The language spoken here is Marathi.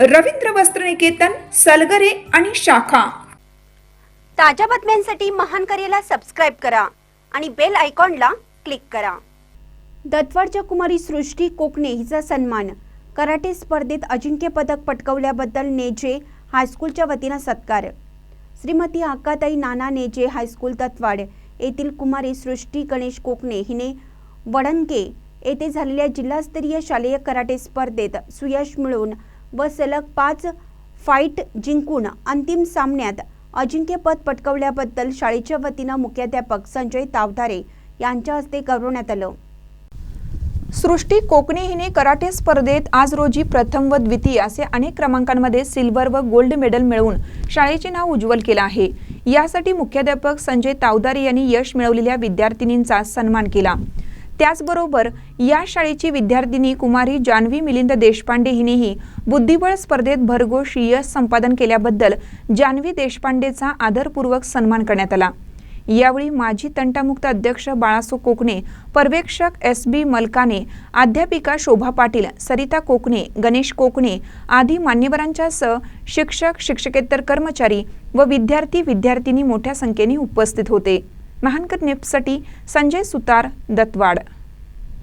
रवींद्र वस्त्रनिकेतन सलगरे आणि शाखा. ताज्या बातम्यांसाठी महान करेला सबस्क्राईब करा आणि बेल आयकॉनला क्लिक करा. दत्वाडच्या कुमारी सृष्टी कोकणे हिचा सन्मान. कराटे स्पर्धेत अजिंक्य पदक पटकवल्याबद्दल नेजे हायस्कूलच्या वतीनं सत्कार. श्रीमती अक्काताई नाना नेजे हायस्कूल दत्वाड येथील कुमारी सृष्टी गणेश कोकणे हिने वडणके येथे झालेल्या जिल्हास्तरीय शालेय कराटे स्पर्धेत सुयश मिळवून व सलग पाच फाईट जिंकून अंतिम सामन्यात अजिंक्यपद पटकवल्याबद्दल शाळेच्या वतीनं मुख्याध्यापक संजय तावधारे यांच्या हस्ते गौरवण्यात आलं. सृष्टी कोकणे हिने कराटे स्पर्धेत आज रोजी प्रथम व द्वितीय असे अनेक क्रमांकांमध्ये सिल्वर व गोल्ड मेडल मिळवून शाळेचे नाव उज्ज्वल केलं आहे. यासाठी मुख्याध्यापक संजय तावदारे यांनी यश मिळवलेल्या विद्यार्थिनींचा सन्मान केला. त्याचबरोबर या शाळेची विद्यार्थिनी कुमारी जान्हवी मिलिंद देशपांडे हिनेही बुद्धिबळ स्पर्धेत भरघोष यश संपादन केल्याबद्दल जान्हवी देशपांडेचा आदरपूर्वक सन्मान करण्यात आला. यावेळी माजी तंटामुक्त अध्यक्ष बाळासो कोकणे पर्यवेक्षक एस बी मलकाने अध्यापिका शोभा पाटील सरिता कोकणे गणेश कोकणे आदी मान्यवरांच्या सह शिक्षक शिक्षकेतर कर्मचारी व विद्यार्थी विद्यार्थिनी मोठ्या संख्येने उपस्थित होते. महानकर नेपसाठी संजय सुतार दत्वाड